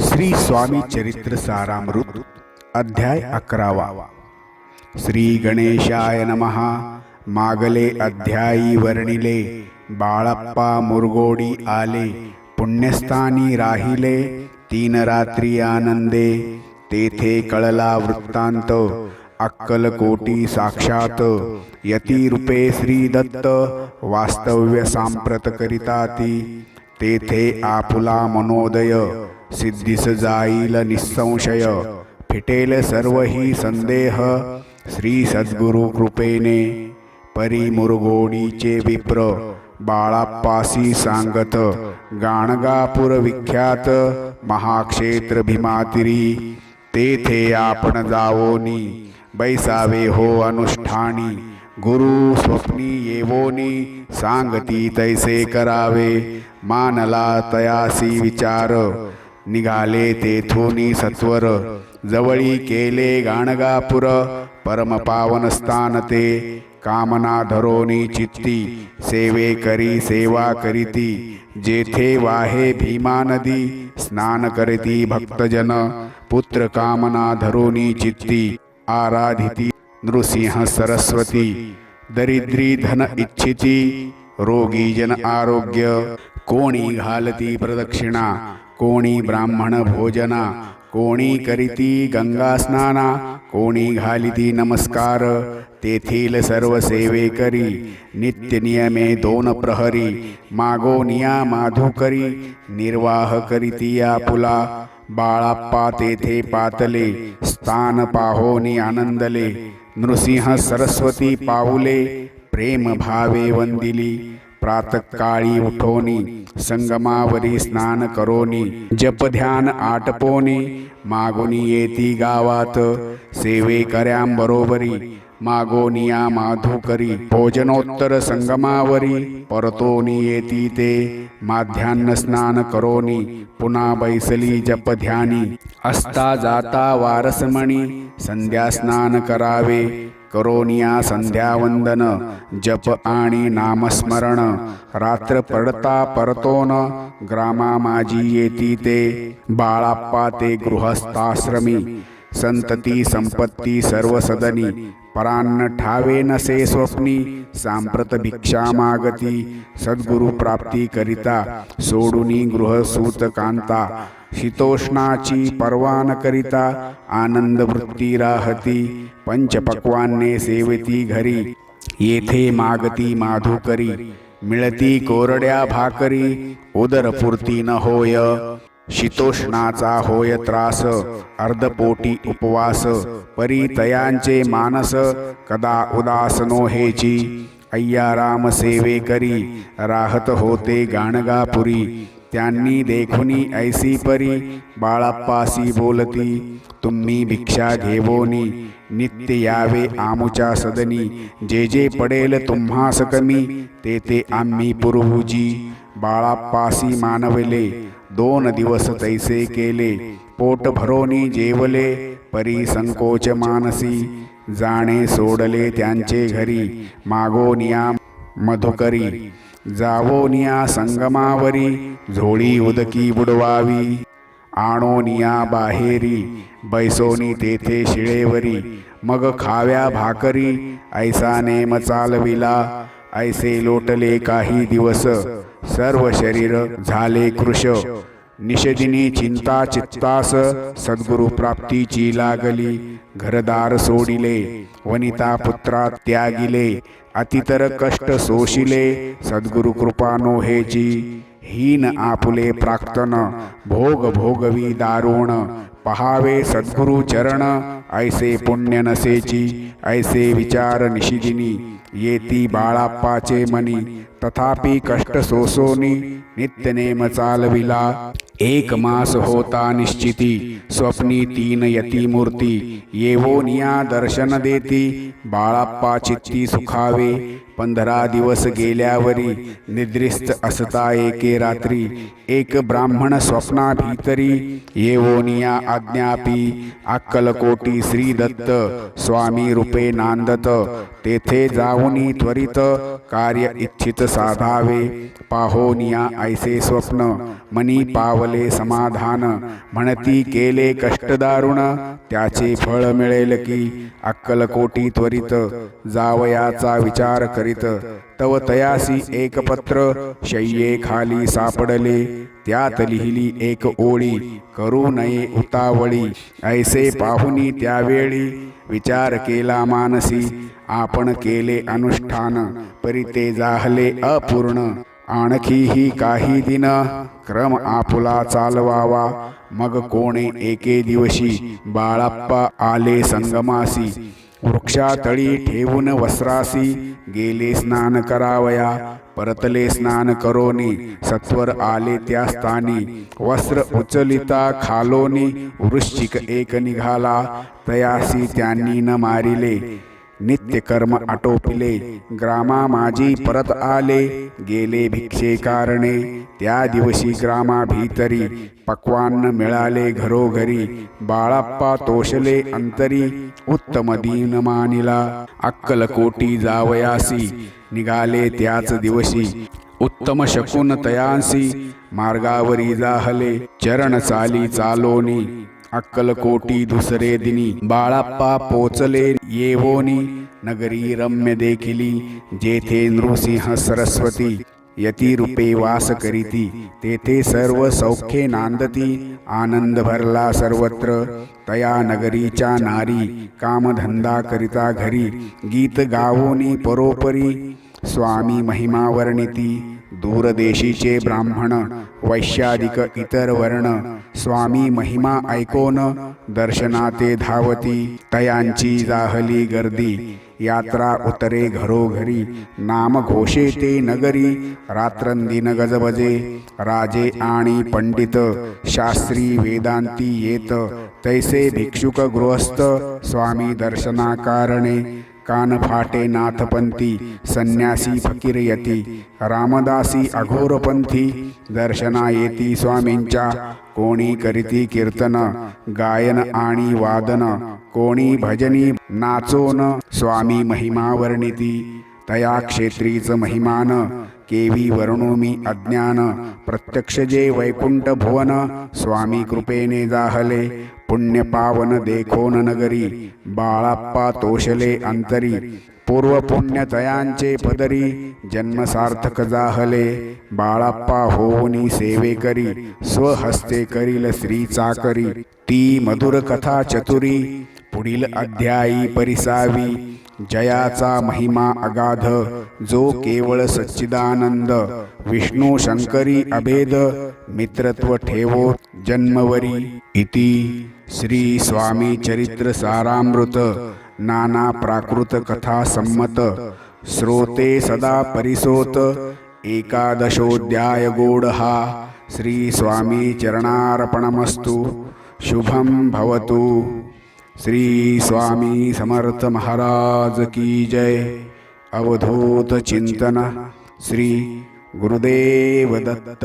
श्री स्वामी चरित्र सारामृत अध्याय अकरावा. श्री गणेशाय नमहा मागले अध्यायी वर्णिले बाळप्पा मुरगोडी आले पुण्यस्थानी राहिले तीन रात्री आनंदे तेथे कळला वृत्तांत अक्कलकोटी साक्षात यतिरूपे श्री दत्त वास्तव्य सांप्रत करिता ती तेथे आपुला मनोदय सिद्धीस जाईल निसंशय. फिटेल सर्व ही संदेह श्री सद्गुरु कृपेने. परी मुरगोडीचे विप्र बाळापासी सांगत गाणगापूर विख्यात महाक्षेत्र भीमातिरी. तेथे आपण जावोनी बैसावे हो अनुष्ठानी. गुरु स्वप्नी येवोनी सांगती तैसे करावे. मानला तयासी विचार. निघाले तेथोनी सत्वर. जवळी केले गाणगापुर. परमपावन स्थान ते. कामना धरोनी चित्ती. सेवे करी सेवा करीती. जेथे वाहे भीमा नदी स्नान करीती भक्तजन. पुत्र कामना धरोनी चित्ती. आराधिती नृसिंह सरस्वती. दरिद्री धन इच्छिती. रोगी जन आरोग्य. कोणी घालती प्रदक्षिणा कोणी ब्राह्मण भोजना कोणी करीती गंगा स्नाना कोणी घालिती नमस्कार तेथील सर्व सेवे करी नित्य नियमे दोन प्रहरी मागो निया माधुकरी निर्वाह करीती आपुला बाळाप्पा तेथे पातले स्थान पाहोनी आनंदले नृसिंह सरस्वती पाऊले प्रेम भावे वंदिली प्रातकाळी उठोनी संगमावरी स्नान करोनी जप ध्यान आटपोनी मागोनी येती गावात सेवे कर्यां बरोबरी मागोनिया माधुकरी भोजनोत्तर संगमावरी परतोनी येती ते माध्यान्न स्नान करोनी पुन्हा बैसली जप ध्यानी असता जाता वारसमणी संध्या स्नान करावे करोनिया संध्यावंदन जप आणि नामस्मरण. रात्र पडता परतोन ग्रामा माझी येती ते बाळाप्पा ते गृहस्थाश्रमी. संतती संपत्ती सर्व सदनी परान्न ठावे नसे स्वप्नी सांप्रत भिक्षा मागती सद्गुरु प्राप्ती करिता सोडुनी गृहसूत कांता शीतोष्णाची पर्वान करिता आनंद वृत्ती राहती पंचपक्वाने सेवती घरी येथे मागती माधुकरी मिळती कोरड्या भाकरी उदरपूर्ती न होय शीतोष्णाचा होय त्रास अर्धपोटी उपवास परितयांचे मानस कदा उदासनो हेची अय्याराम सेवे करी राहत होते गाणगापुरी। त्यांनी देखुनी ऐसी परी बाळाप्पासी बोलती तुम्ही भिक्षा घेवोनी। नित्य यावे आमुच्या सदनी जे जे पडेल तुम्हास कमी ते ते आम्ही पुरवूजी बाळाप्पासी मानवले दोन दिवस तैसे केले. पोट भरोनी जेवले परी संकोच मानसी. जाणे सोडले त्यांचे घरी. मागोनिया मधुकरी. जावोनिया संगमावरी. झोळी उदकी बुडवावी. आणोनिया बाहेरी. बैसोनी तेथे शिळेवरी. मग खाव्या भाकरी. ऐसा नेम चालविला. ऐसे लोटले काही दिवस. सर्व शरीर झाले कृश निषदिनी चिंता चित्तास सद्गुरु प्राप्तीची लागली. घरदार सोडिले वनिता पुत्रा त्यागिले अतितर कष्ट सोशिले. सद्गुरु कृपानो हेची हीन आपुले प्राक्तन भोग भोगवी दारुण पहावे सद्गुरु चरण ऐसे पुण्य नसेची ऐसे विचार निशिदिनी येती बाळाप्पाचे मनी तथापि कष्ट सोसोनी नित्यनेम चालविला एक मास होता निश्चिती स्वप्नी तीन यती मूर्ती येवोनिया दर्शन देती बाळाप्पा चित्ती सुखावे पंधरा दिवस गेल्यावरी निद्रिस्त असता एके रात्री. एक ब्राह्मण स्वप्ना भीतरी येवोनिया आज्ञापी अक्कलकोटी श्री दत्त स्वामी रूपे नांदत. तेथे जाऊनी त्वरित कार्य इच्छित साधावे. पाहोनिया ऐसे स्वप्न मनी पावले समाधान. म्हणती केले कष्टदारुण त्याचे फळ मिळेल की? अक्कलकोटी त्वरित जावयाचा विचार करीत. तव तयासी एक पत्र शय्ये खाली सापडले. त्यात लिहिली एक ओळी करू नये उतावळी. ऐसे पाहुनी त्यावेळी. विचार केला मानसी आपण केले अनुष्ठान परी ते जाहले अपूर्ण. आणखीही काही दिन क्रम आपुला चालवावा. मग कोणे एके दिवशी बाळाप्पा आले संगमासी. वृक्षातळी ठेवून वस्त्रासी गेले स्नान करावया. परतले स्नान करोनी सत्वर आले त्या स्थानी. वस्त्र उचलिता खालोनी वृश्चिक एक निघाला. तयासी त्यांनी न मारिले. नित्य कर्म आटोपिले. ग्रामा माझी परत आले. गेले भिक्षे कारणे. त्या दिवशी ग्रामा भीतरी. पक्वान्न मिळाले घरोघरी. बाळाप्पा तोषले अंतरी. उत्तम दीन मानिला. अक्कलकोटी जावयासी. निघाले त्याच दिवशी. उत्तम शकुन तयांसी. मार्गावरी जाहले. चरण चाली चालोनी. अक्कलकोटी दुसरे दिनी. बाळाप्पा पोचले येवोनी. नगरी रम्य देखिली. जेथे नृसिंह सरस्वती. यती रूपे वास करीती. तेथे सर्व सौख्ये नांदती. आनंद भरला सर्वत्र. तया नगरीच्या नारी. कामधंदा करिता घरी. गीत गावोनी परोपरी. स्वामी महिमा वर्णिती. दूरदेशीचे ब्राह्मण वैश्यादिक इतर वर्ण स्वामी महिमा ऐकोन दर्शनाते धावती तयांची जाहली गर्दी यात्रा उतरे घरोघरी नाम घोषे ते नगरी रात्रंदिन गजबजे राजे आणि पंडित शास्त्री वेदांती येत तैसे भिक्षुक गृहस्थ स्वामी दर्शनाकारणे कान फाटे नाथपंथी संन्यासी फकीर यती रामदासी अघोरपंथी दर्शना येती स्वामींच्या कोणी करीती कीर्तन गायन आणि वादन कोणी भजनी नाचोन स्वामी महिमा वर्णिती तया क्षेत्रीच महिमान केवी वर्णोमी अज्ञान प्रत्यक्ष जे वैकुंठ भुवन स्वामी कृपेने जाहले पुण्य पावन देखोन नगरी बाळाप्पा तोषले अंतरी पूर्व पुण्य तयांचे पदरी जन्म सार्थक जाहले बाळाप्पा होऊनी सेवे करी स्वहस्ते करील श्री चाकरी ती मधुर कथा चतुरी पुढील अध्यायी परिसावी जयाचा महिमा अगाध जो केवळ सच्चिदानंद विष्णू शंकरी अभेद मित्रत्व ठेवो जन्मवरी इति श्री स्वामी चरित्र सारामृत नाना प्राकृत कथा संमत श्रोते सदा परिसोत एकादशोऽध्याय गोड हा श्री स्वामी चरणार्पणमस्तु शुभम भवतु। श्री स्वामी समर्थ महाराज की जय। अवधूत चिंतन श्री गुरुदेव दत्त।